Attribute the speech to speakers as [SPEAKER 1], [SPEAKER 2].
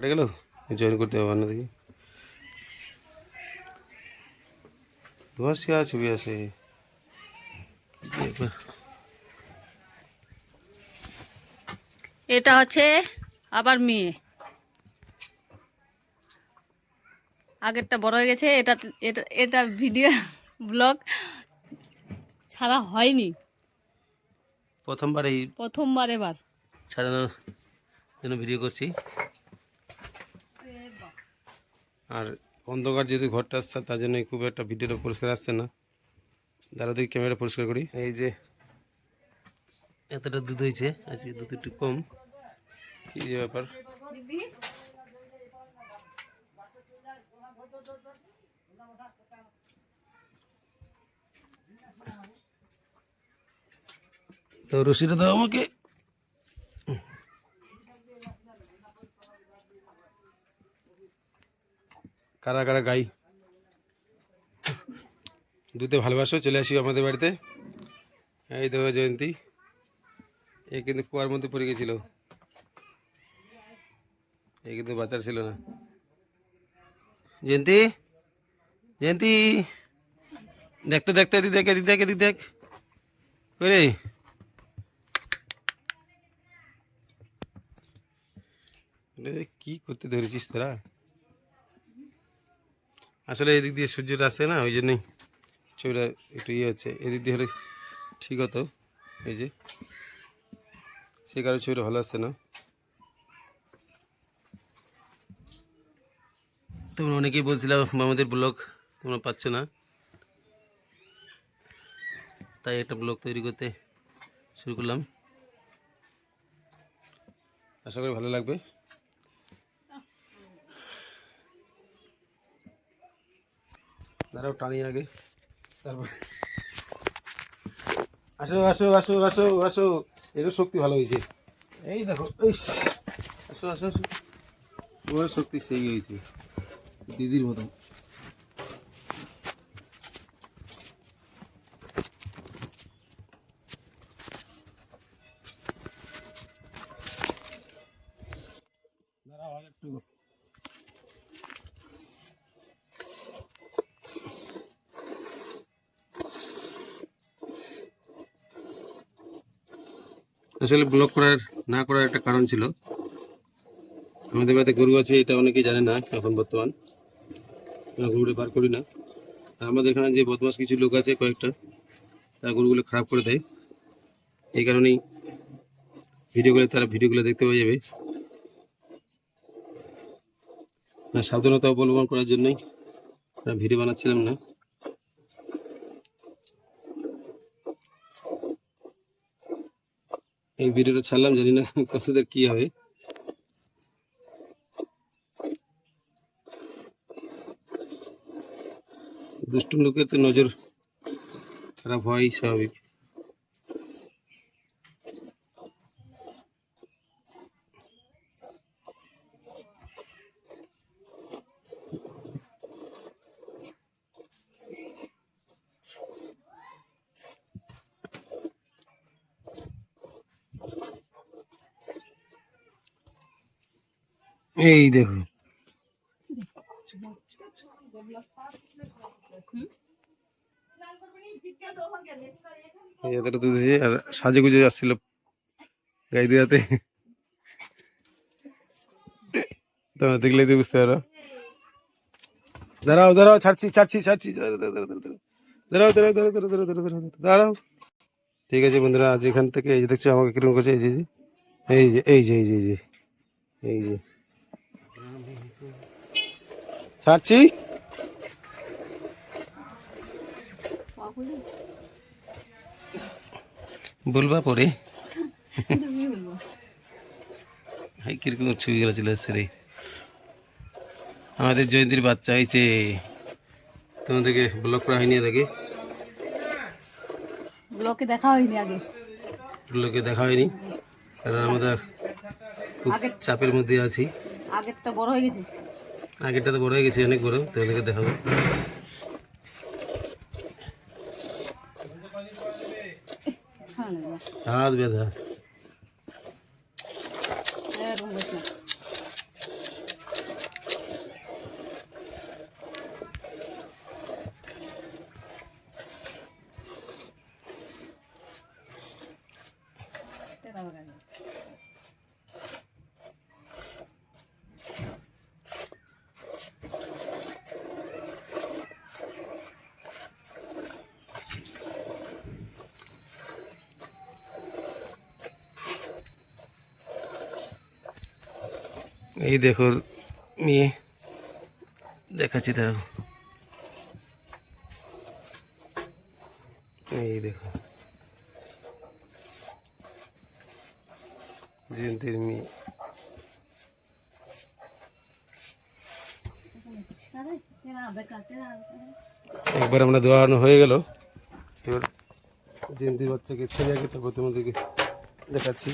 [SPEAKER 1] কেটে গেল জয়েন করতে হবে না দেখি ছবি আছে?
[SPEAKER 2] এটা হচ্ছে আবার মেয়ে। আগেরটা বড় হয়ে গেছে এটা এটা এটা ভিডিও ব্লগ ছাড়া হয়নি।
[SPEAKER 1] প্রথমবার এই
[SPEAKER 2] প্রথমবার এবার।
[SPEAKER 1] ছাড়ানোর জন্য ভিডিও করছি। আর অন্ধকার যেহেতু ঘরটা আসছে তার জন্য খুব একটা ভিডিওটা পরিষ্কার আসছে না। দাঁড়া দেখি ক্যামেরা পরিষ্কার করি। এই যে, এতটা দুধ হয়েছে, আজকে দুধ একটু কম। কি যে ব্যাপার? তো রশিটা দাও আমাকে। কারা কারা গাই? দুধে ভালোবাসো, চলে আসি আমাদের বাড়িতে। এই দেব জয়ন্তী, এ কিন্তু কুয়ার মধ্যে পড়ে গেছিল। এ কিন্তু বাচ্চার ছিল না। জয়ন্তী জয়ন্তী, দেখতে দেখতে, এদিক দেখ এদিক দেখ এদিক দেখ। এটা কি করতে ধরেছিস তোরা? আসলে এদিক দিয়ে সূর্যটা আসে না, ওই জন্যই ছবিটা একটু ইয়ে হচ্ছে। এদিক দিয়ে হলে ঠিক হতো, এই যে। সে কারণে ছবিটা ভালো আসছে না। তোমরা অনেকেই বলছিলাম আমাদের ব্লগ তোমরা পাচ্ছ না। তাই একটা ব্লগ তৈরি করতে শুরু করলাম। আশা করি ভালো লাগবে। দাঁড়াও টানি আগে। তারপর আসো আসো আসো আসো আসো। এরও শক্তি ভালো হয়েছে। এই দেখো আসো আসো আসো। ওর শক্তি সেই হয়েছে। দিদির মতন। দাঁড়াও একটু আসলে ব্লক করার, না করার একটা কারণ ছিল। আমাদের বাড়িতে গরু আছে, এটা অনেকেই জানে না এখন বর্তমান। গরুটা বার করি না। আমাদের এখানে যে বদমাস কিছু লোক আছে কয়েকটা, তারা গরুগুলো খারাপ করে দেয়। এই কারণেই ভিডিওগুলো, তারা ভিডিওগুলো দেখতে পেয়ে যাবে। সাবধানতা অবলম্বন করার জন্যই ভিডিও বানাচ্ছিলাম না। এই ভিডিওটা ছাড়লাম, জানি না কতদের কি হবে। দুষ্টু লোকের তো নজর খারাপ হয় স্বাভাবিক। এই দেখুন সাজে গুজে যাচ্ছিল গাই দিয়াতে তোমরা দেখলে তো বুঝতে পারো দাঁড়াও দাঁড়াও ছাড়ছি ছাড়ছি ছাড়ছি দাঁড়াও দাঁড়াও দাঁড়াও দাঁড়াও দাঁড়াও ঠিক আছে বন্ধুরা আজ এখান থেকে এই যে দেখছ আমাকে কীরকম করছে এই যে এই যে এই যে এই যে এই যে ছাড়ছি বলবা পরে। হাই কীরকম ছবি গেলে চলে আসছে রে আমাদের জয়ন্তীর বাচ্চা হয়েছে। তোমাদেরকে ব্লক করা হয়নি এর আগে?
[SPEAKER 2] ব্লকে দেখা হয়নি আগে।
[SPEAKER 1] ব্লকে দেখা হয়নি। কারণ আমরা খুব চাপের মধ্যে আছি।
[SPEAKER 2] আগেরটা বড় হয়ে গেছে।
[SPEAKER 1] আগেরটা তো বড় হয়ে গেছে অনেক বড়। তোমাদেরকে দেখাবো।
[SPEAKER 2] হ্যাঁ
[SPEAKER 1] হাত ব্যথা। এই দেখো মেয়ে, দেখাচ্ছি তার। এই দেখো। জয়ন্তীর মেয়ে। একবার আমরা দোয়ানো হয়ে গেল। এবার জয়ন্তীর বাচ্চাকে ছেড়ে আগে তারপর তোমাদেরকে দেখাচ্ছি।